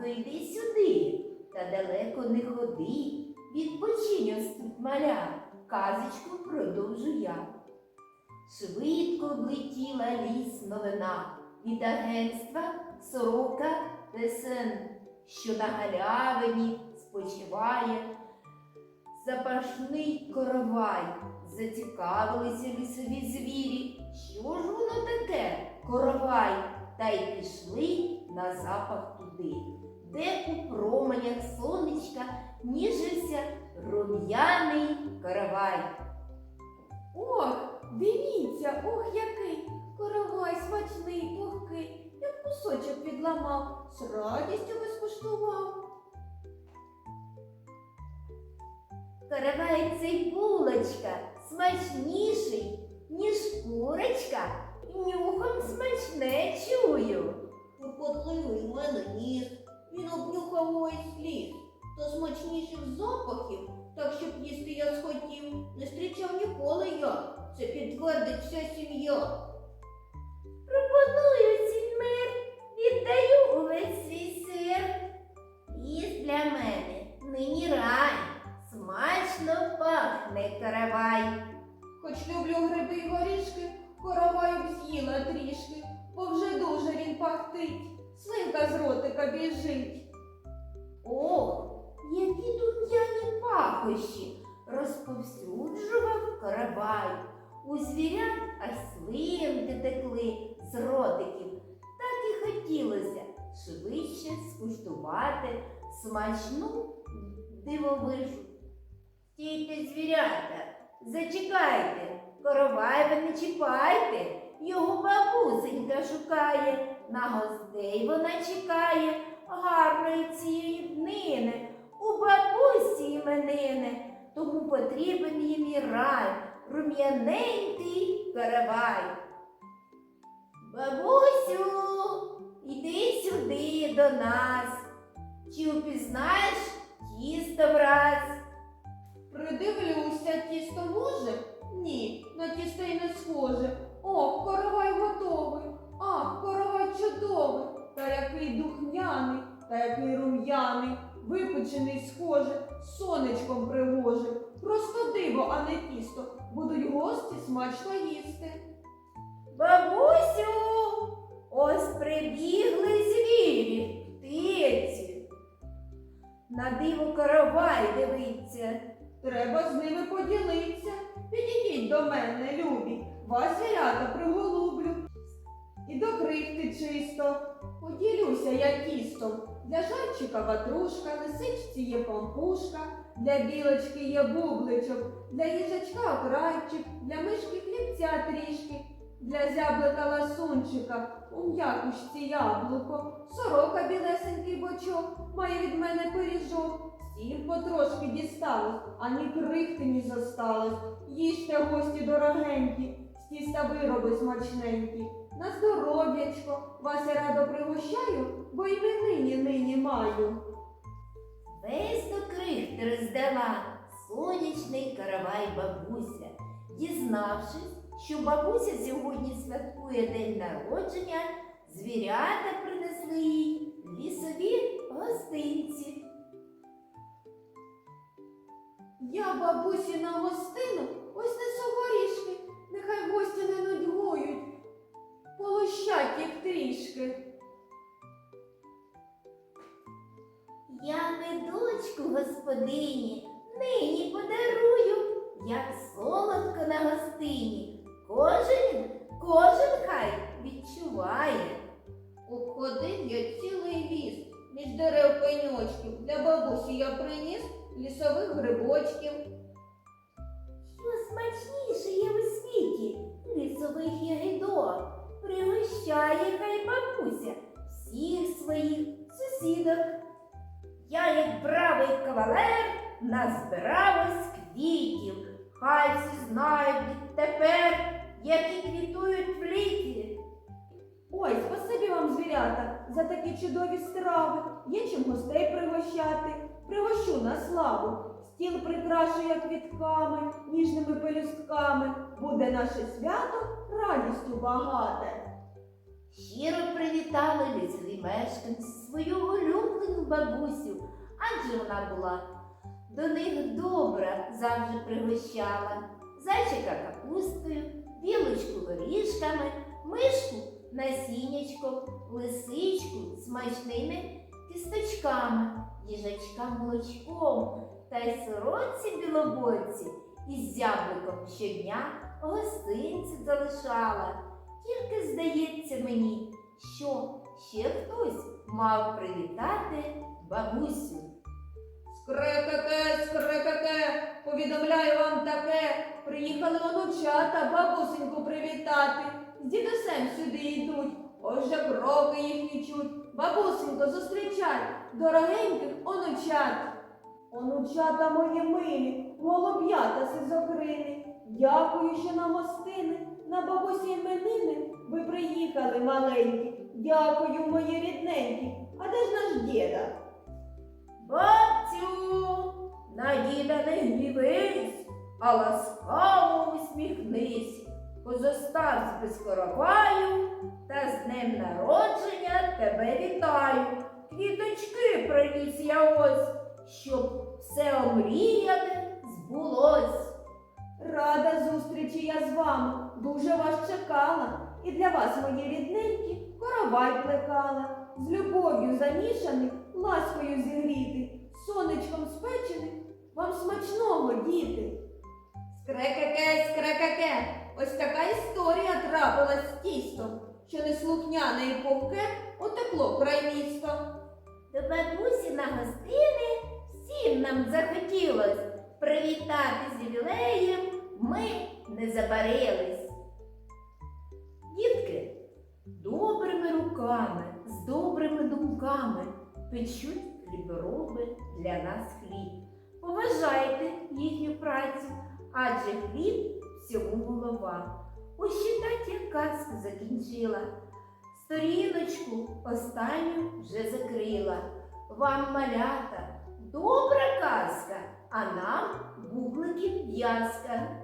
Коровайко, йди сюди, та далеко не ходи. Відпочинь ось тут маля, казочку продовжу я. Швидко облетіла ліс новина від агентства сорока ТСН, що на галявині спочиває запашний коровай. Зацікавилися лісові звірі. Що ж воно таке? Коровай, та й пішли на запах туди, де у променях сонечка ніжився рум'яний коровай. Ох, дивіться, ох який! Коровай смачний, пухкий, як кусочок підламав, з радістю би скуштував. Коровай цей булочка смачніший, ніж курочка, нюхом смачне чую. Турботливий в мене ніс, він обнюхав увесь ліс, та смачніших запахів, так щоб їсти я схотів, не зустрічав ніколи я. Це підтвердить вся сім'я. Пропоную мир, віддаю увесь біжить. Ох, які духмяні пахощі розповсюджував каравай. У звірят аж слинки текли з ротиків. Так і хотілося швидше скуштувати смачну дивовижу. Стійте, звірята, зачекайте, коровай не чіпайте, його бабусенька шукає, на гостей вона чекає гарної цієї днини, у бабусі іменини, тому потрібен їм і рай, рум'яненький каравай. Бабусю, йди сюди до нас. Чи упізнаєш тісто враз? Придивлюся, тісто може? Ні, на тісто й не схоже. Ох, коровай готовий. Який духняний, та який рум'яний, випечений схоже, сонечком пригоже. Просто диво, а не тісто. Будуть гості смачно їсти. Бабусю, Поділюся я тістом. Для жайчика ватрушка, лисичці є пампушка, для білочки є бубличок, для їжачка окрайчик, для мишки хлібця трішки, для зяблика ласунчика, у м'якушці яблуко, сорока білесенький бочок, має від мене пиріжок. Всім потрошки дісталось, ані крихти ні зосталось. Їжте, гості дорогенькі, з тіста вироби смачненькі. На здоров'ячко, вас я радо пригощаю, бо й нині нині маю. Весь до крихти роздала сонячний каравай бабуся. Дізнавшись, що бабуся сьогодні святкує день народження, звірята принесли їй лісові гостинці. Я бабусі на гостину грибочків. Що смачніше є у світі лісових ягідок. Пригощає хай бабуся всіх своїх сусідок. Я, як бравий кавалер, назбирав ось квітів. Хай всі знають відтепер, які квітують в літі. Ой, спасибі вам, звірята, за такі чудові страви. Є чим гостей пригощати. Пригощу на славу. Стіл прикрашує квітками, ніжними пелюстками. Буде наше свято радістю багате. Щиро привітали лісові мешканці свою улюблену бабусю, адже вона була до них добра, завжди пригощала. Зайчика капустою, білочку горішками, мишку насіннячком, лисичку смачними кісточками, їжачка молочком та й сорочці білобоці із зябликом щодня гостинці залишала. Тільки здається мені, що ще хтось мав привітати бабусю. Скрекете, скрекете, повідомляю вам таке. Приїхали онучата бабусеньку привітати. З дідусем сюди йдуть, ось же кроки їхні чуть. Бабусенько, зустрічай, дорогеньких онучат. Онучата мої милі, голуб'ята сизокрини. Дякую, що на гостини, на бабусі іменини ви приїхали маленькі. Дякую, мої рідненькі. А де ж наш діда? Бабцю, на діда не гнівись, а ласкаво усміхнись. Позоставсь без короваю, та з днем народження тебе вітаю. Квіточки приніс я ось, щоб все омріяне збулось. Рада зустрічі я з вами, дуже вас чекала, і для вас, мої рідненькі, коровай плекала, з любов'ю замішаний, ласкою зігріти, сонечком спечений, вам смачного, діти. Скрекеке, скрекеке, ось така історія трапилась з тістом, що неслухняне і пухке отекло край міста. До бабусі на гостини всім нам захотілось привітати з ювілеєм ми не забарились. Дітки, добрими руками, з добрими думками печуть хлібороби для нас хліб. Поважайте їхню працю, адже хліб всьому голова. Ось читать, як казку закінчила. Сторіночку останню вже закрила. Вам малята добра казка, а нам бубликів в'язка.